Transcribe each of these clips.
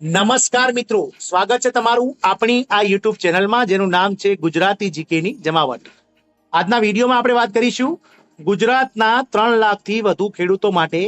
નમસ્કાર મિત્રો. સ્વાગત છે તમારું આપણી આ યુટ્યુબ ચેનલમાં, જેનું નામ છે ગુજરાતી જીકેની જમાવટ. આજના વિડીયોમાં આપણે વાત કરીશું ગુજરાતના ત્રણ લાખથી વધુ ખેડૂતો માટે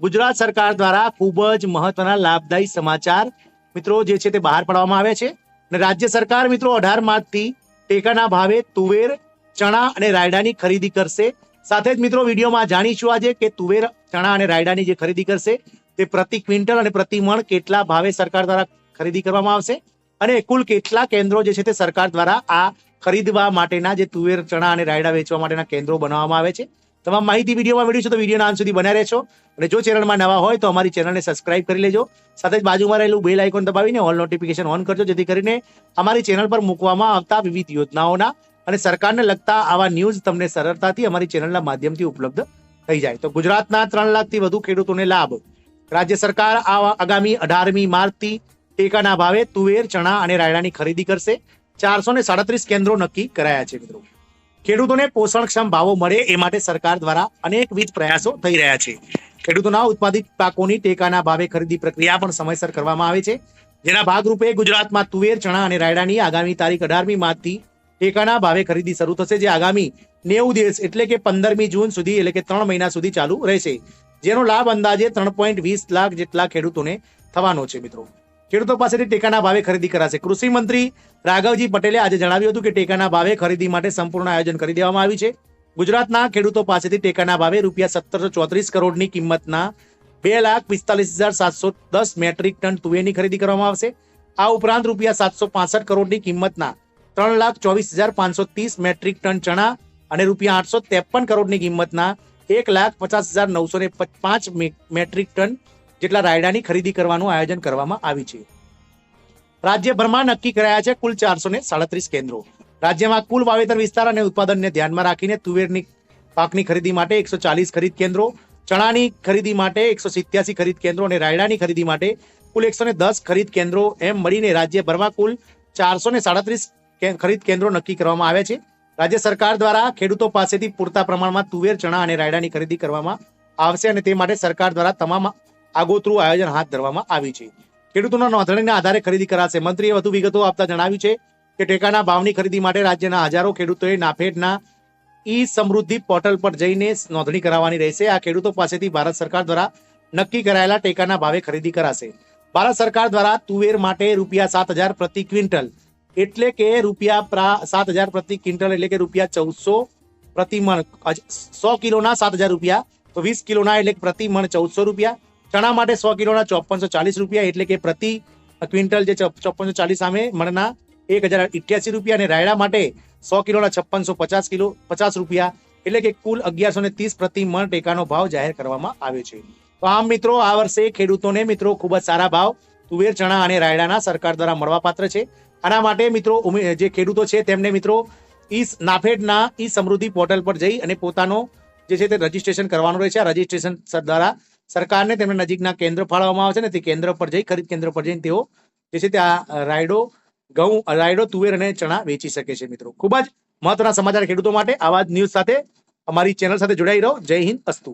ગુજરાત સરકાર દ્વારા ખૂબ જ મહત્વના લાભદાયી સમાચાર મિત્રો જે છે તે બહાર પાડવામાં આવ્યા છે. અને રાજ્ય સરકાર મિત્રો અઢાર માર્ચથી ટેકાના ભાવે તુવેર, ચણા અને રાયડાની ખરીદી કરશે. સાથે જ મિત્રો વિડીયોમાં જાણીશું આજે કે તુવેર, ચણા અને રાયડાની જે ખરીદી કરશે તે પ્રતિ ક્વિન્ટલ અને પ્રતિ મણ કેટલા ભાવે સરકાર દ્વારા ખરીદી કરવામાં આવશે? અને કુલ કેટલા કેન્દ્રો જે છે તે સરકાર દ્વારા આ ખરીદવા માટેના જે તુવેર, ચણા અને રાયડા વેચવા માટેના કેન્દ્રો બનાવવામાં આવે છે? તમામ માહિતી વિડીયોમાં મેળવી છે તો વિડીયોના અંત સુધી બન્યા રહેશો. અને જો ચેનલમાં નવા હોય તો અમારી ચેનલને સબસ્ક્રાઇબ કરી લેજો. સાથે જ બાજુમાં રહેલું બેલ આઇકોન દબાવીને ઓલ નોટિફિકેશન ઓન કરજો, જેથી કરીને અમારી ચેનલ પર મૂકવામાં આવતા વિવિધ યોજનાઓના અને સરકારને લગતા આવા ન્યૂઝ તમને સરળતાથી અમારી ચેનલના માધ્યમથી ઉપલબ્ધ થઈ જાય. તો ગુજરાતના ત્રણ લાખથી વધુ ખેડૂતોને લાભ રાજ્ય સરકાર આગામી અઢારમી માર્ચથી ટેકાના ભાવે તુવેર, ચણા અને રાયડાની ખરીદી કરશે. ચારસો ને સાડત્રીસ કેન્દ્રો નક્કી કરાયા છે મિત્રો. ખેડૂતોને પોષણક્ષમ ભાવો મળે એ માટે સરકાર દ્વારા અનેકવિધ પ્રયાસો થઈ રહ્યા છે. ખેડૂતોના ઉત્પાદિત પાકોની ટેકાના ભાવે ખરીદી પ્રક્રિયા પણ સમયસર કરવામાં આવે છે. જેના ભાગરૂપે ગુજરાતમાં તુવેર, ચણા અને રાયડાની આગામી તારીખ અઢારમી માર્ચથી ટેકાના ભાવે ખરીદી શરૂ થશે. જે આગામી નેવું દિવસ એટલે કે પંદરમી જૂન સુધી એટલે કે ત્રણ મહિના સુધી ચાલુ રહેશે. જેનો લાભ અંદાજે ત્રણ પોઈન્ટ વીસ લાખ જેટલા ખેડૂતોને થવાનો છે, મિત્રો. ખેડૂતો પાસેથી ટેકાના ભાવે ખરીદી કરાશે. કૃષિ મંત્રી રાઘવજી પટેલે આજે જણાવ્યું હતું કે ટેકાના ભાવે ખરીદી માટે સંપૂર્ણ આયોજન કરી દેવામાં આવ્યું છે. ગુજરાતના ખેડૂતો પાસેથી ટેકાના ભાવે રૂપિયા સત્તરસો ચોત્રીસ કરોડની કિંમતના બે લાખ પિસ્તાલીસ હજાર સાતસો દસ મેટ્રિક ટન તુવેરની ખરીદી કરવામાં આવશે. આ ઉપરાંત રૂપિયા સાતસો પાસઠ કરોડની કિંમતના ત્રણ લાખ ચોવીસ હજાર પાંચસો ત્રીસ મેટ્રિક ટન ચણા અને રૂપિયા આઠસો ત્રેપન કરોડની કિંમતના એક લાખ પચાસ હજાર નવસો ને પાંચ મેટ્રિક ટન જેટલા રાયડાની ખરીદી કરવાનું આયોજન કરવામાં આવ્યું છે. રાજ્યભરમાં નક્કી કરાયા છે કુલ ચારસો ને સાડત્રીસ કેન્દ્રો. રાજ્યમાં કુલ વાવેતર વિસ્તાર અને ઉત્પાદનને ધ્યાનમાં રાખીને તુવેરની પાકની ખરીદી માટે એકસો ચાલીસ ખરીદ કેન્દ્રો, ચણાની ખરીદી માટે એકસો સિત્યાસી ખરીદ કેન્દ્રો અને રાયડાની ખરીદી માટે કુલ એકસો ને દસ ખરીદ કેન્દ્રો એમ મળીને રાજ્યભરમાં કુલ ચારસો ને સાડત્રીસ ખરીદ કેન્દ્રો નક્કી કરવામાં આવ્યા છે. રાજ્ય સરકાર દ્વારા ખેડૂતો પાસેથી પૂરતા પ્રમાણમાં તુવેર, ચણા અને રાયડાની ખરીદી કરવામાં આવશે અને તે માટે સરકાર દ્વારા તમામ આગોતરું આયોજન હાથ ધરવામાં આવ્યું છે. ખેડૂતોના નોંધણીના આધારે ખરીદી કરાશે. મંત્રીએ વધુ વિગતો આપતા જણાવ્યું છે કે ટેકાના ભાવની ખરીદી માટે રાજ્યના હજારો ખેડૂતોએ નાફેડના ઈ સમૃદ્ધિ પોર્ટલ પર જઈને નોંધણી કરાવવાની રહેશે. આ ખેડૂતો પાસેથી ભારત સરકાર દ્વારા નક્કી કરાયેલા ટેકાના ભાવે ખરીદી કરાશે. ભારત સરકાર દ્વારા તુવેર માટે રૂપિયા સાત હજાર પ્રતિ ક્વિન્ટલ એટલે કે રૂપિયા પ્રા સાત હજાર પ્રતિ ક્વિન્ટલ એટલે કે રૂપિયા ચૌદસો પ્રતિ મણ સો કિલોના સાત હજાર રૂપિયા. તો વીસ કિલોના એટલે પ્રતિ મણ ચૌદસો રૂપિયા. ચણા માટે સો કિલોના ચોપનસો ચાલીસ રૂપિયા એટલે કે પ્રતિ ક્વિન્ટલ જે ચોપનસો ચાલીસ સામે મણના એક હજાર ઇઠ્યાસી રૂપિયા અને રાયડા માટે સો કિલોના છપ્પનસો પચાસ કિલો, પચાસ રૂપિયા. એટલે કે કુલ અગિયારસો ને ત્રીસ પ્રતિ મણ ટેકાનો ભાવ જાહેર કરવામાં આવ્યો છે. તો આમ મિત્રો, આ વર્ષે ખેડૂતોને મિત્રો ખૂબ જ સારા ભાવ તુવેર, ચણા અને રાયડાના સરકાર દ્વારા મળવાપાત્ર છે. આના માટે મિત્રો જે ખેડૂતો છે તેમને મિત્રો ઈ નાફેડના ઈ સમૃદ્ધિ પોર્ટલ પર જઈ અને પોતાનો જે છે તે રજીસ્ટ્રેશન કરવાનું રહે છે આ રજીસ્ટ્રેશન દ્વારા સરકારને તેમને નજીકના કેન્દ્ર ફાળવવામાં આવે છે ને તે કેન્દ્ર પર જઈ, ખરીદ કેન્દ્ર પર જઈને તેઓ જે છે તે આ રાયડો, ઘઉં રાયડો, તુવેર અને ચણા વેચી શકે છે મિત્રો. ખૂબ જ મહત્વના સમાચાર ખેડૂતો માટે. આવા જ ન્યૂઝ સાથે અમારી ચેનલ સાથે જોડાઈ રહો. જય હિન્દ, અસ્તુ.